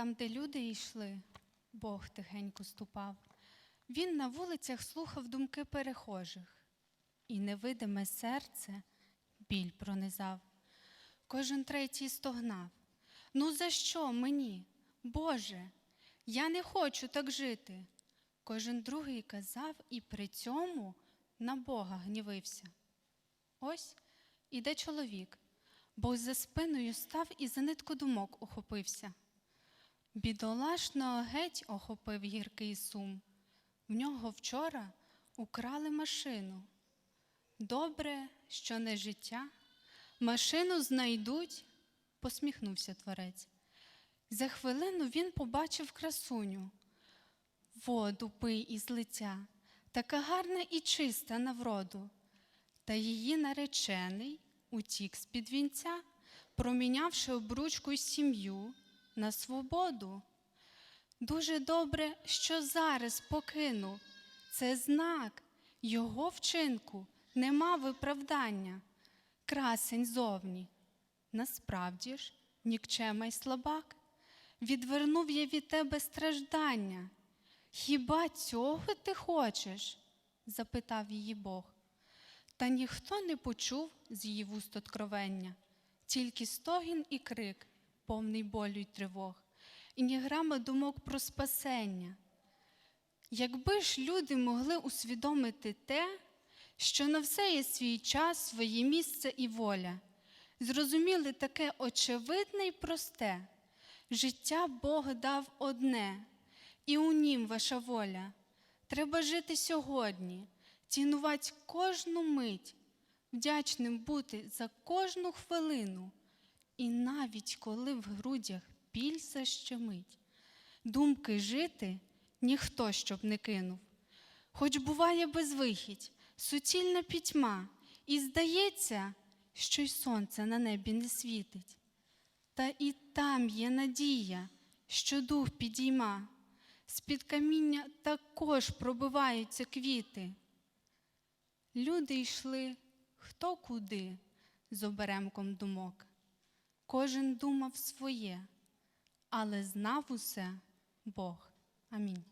Там, де люди йшли, Бог тихенько ступав. Він на вулицях слухав думки перехожих, і невидиме серце біль пронизав. Кожен третій стогнав. Ну за що мені, Боже? Я не хочу так жити. Кожен другий казав і при цьому на Бога гнівився. Ось іде чоловік, Бог за спиною став і за нитку думок ухопився. Бідолашного геть охопив гіркий сум. В нього вчора украли машину. Добре, що не життя, машину знайдуть, посміхнувся творець. За хвилину він побачив красуню. Воду пий із лиця, така гарна і чиста на вроду. Та її наречений утік з-під вінця, промінявши обручку й сім'ю на свободу. Дуже добре, що зараз покинув. Це знак його вчинку нема виправдання. Красень зовні. Насправді ж, нікчема й слабак. Відвернув я від тебе страждання. Хіба цього ти хочеш? запитав її Бог. Та ніхто не почув з її вуст откровення, тільки стогін і крик, повний болю й тривог, і ні грама думок про спасення. Якби ж люди могли усвідомити те, що на все є свій час, своє місце і воля, зрозуміли таке очевидне й просте, життя Бог дав одне, і у нім ваша воля. Треба жити сьогодні, цінувати кожну мить, вдячним бути за кожну хвилину, і навіть коли в грудях біль защемить, думки жити ніхто щоб не кинув. Хоч буває безвихідь, суцільна пітьма, і здається, що й сонце на небі не світить. Та і там є надія, що дух підійма, з-під каміння також пробиваються квіти. Люди йшли хто куди з оберемком думок. Кожен думав своє, але знав усе Бог. Амінь.